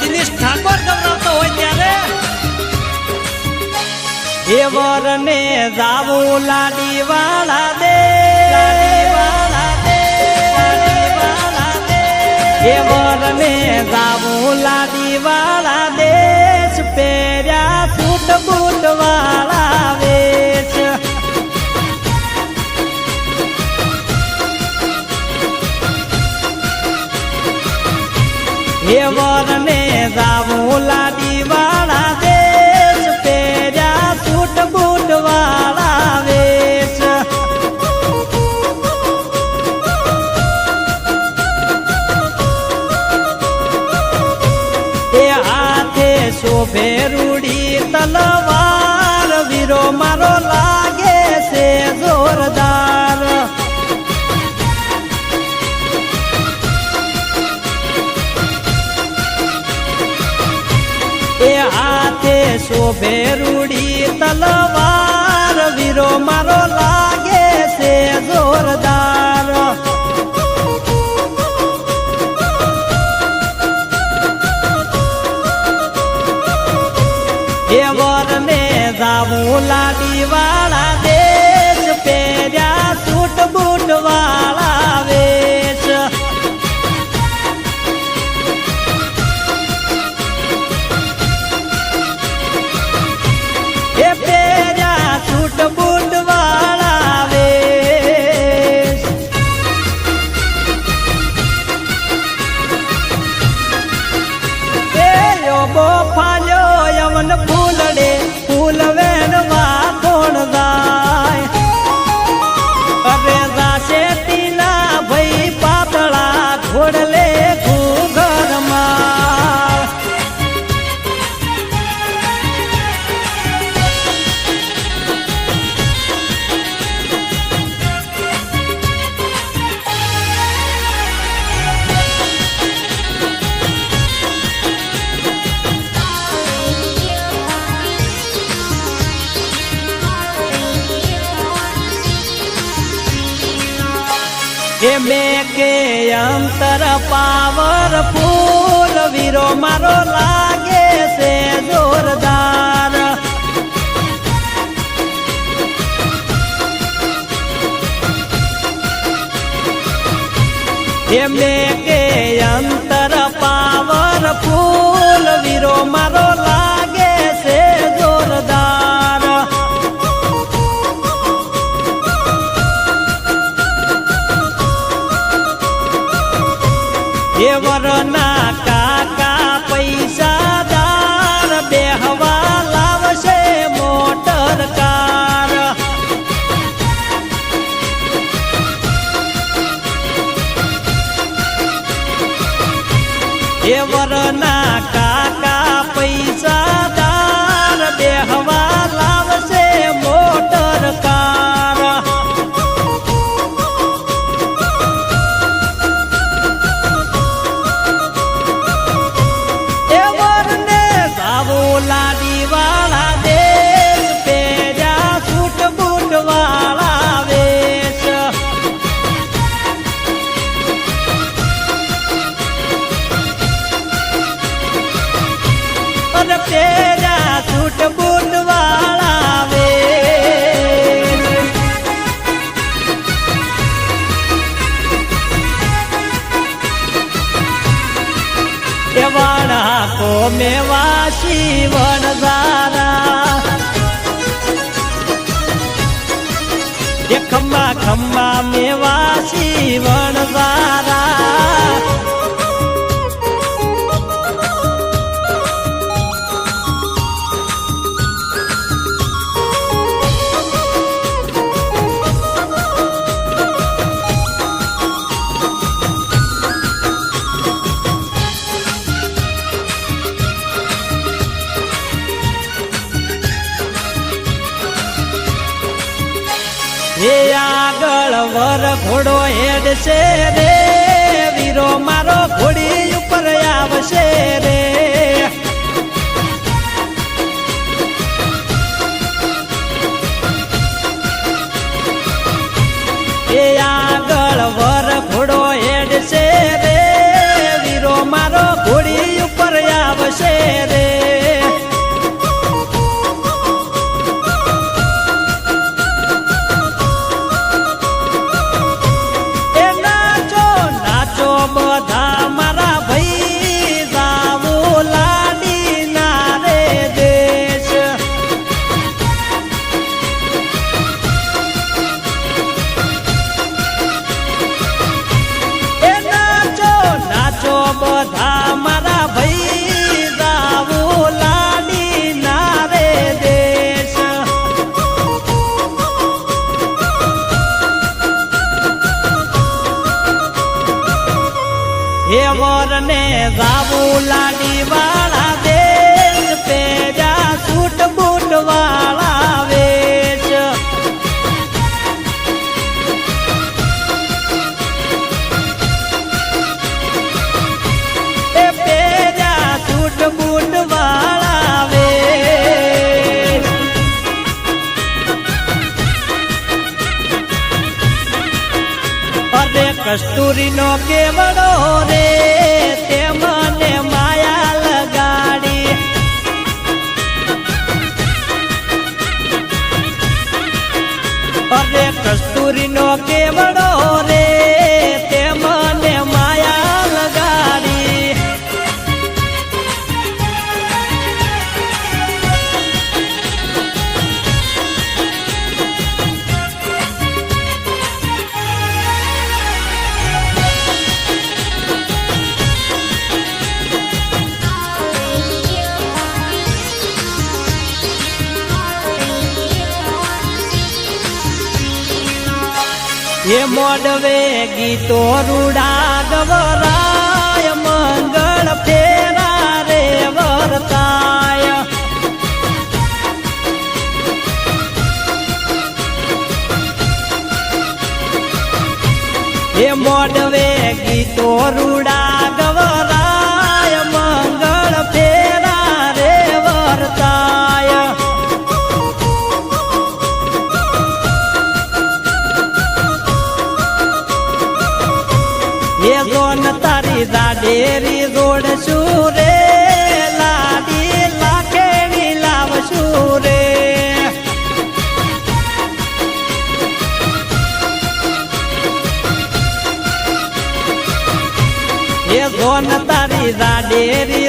દિનેશ ઠાકોર ગવડાવતો હોય ત્યારે એ વરને જાવું લાડી વાળા દે. એ વરને જાવું લાડી વાળા એ વરને જાવું લાડી વાળા દેશ પેર્યા સૂટ બૂટ વાળા વેશ. એ હાથે શોભે રૂડી તલવાર, વીરો મારો લાગે છે જોરદાર. એ હાથે શોભે રૂડી તલવાર, વીરો મારો લાગે છે જોરદાર. એ વરને જાવું લાડી વાળા કે અંતર પાવર ફૂલ વીરો મારો લાગે છે જોરદાર. એ વાળા હેડ છે વરને જાવું લાડી વાળા દેશ પેડા સૂટ બૂટ વાળા વેચ. પેજા સૂટ બૂટ વાળા વેશ અરે કસ્તુરી નો કેવડો રે અરે કસ્તુરી નો કેવડો રે? મોડવે ગીતો રૂડા ગવરાય da deri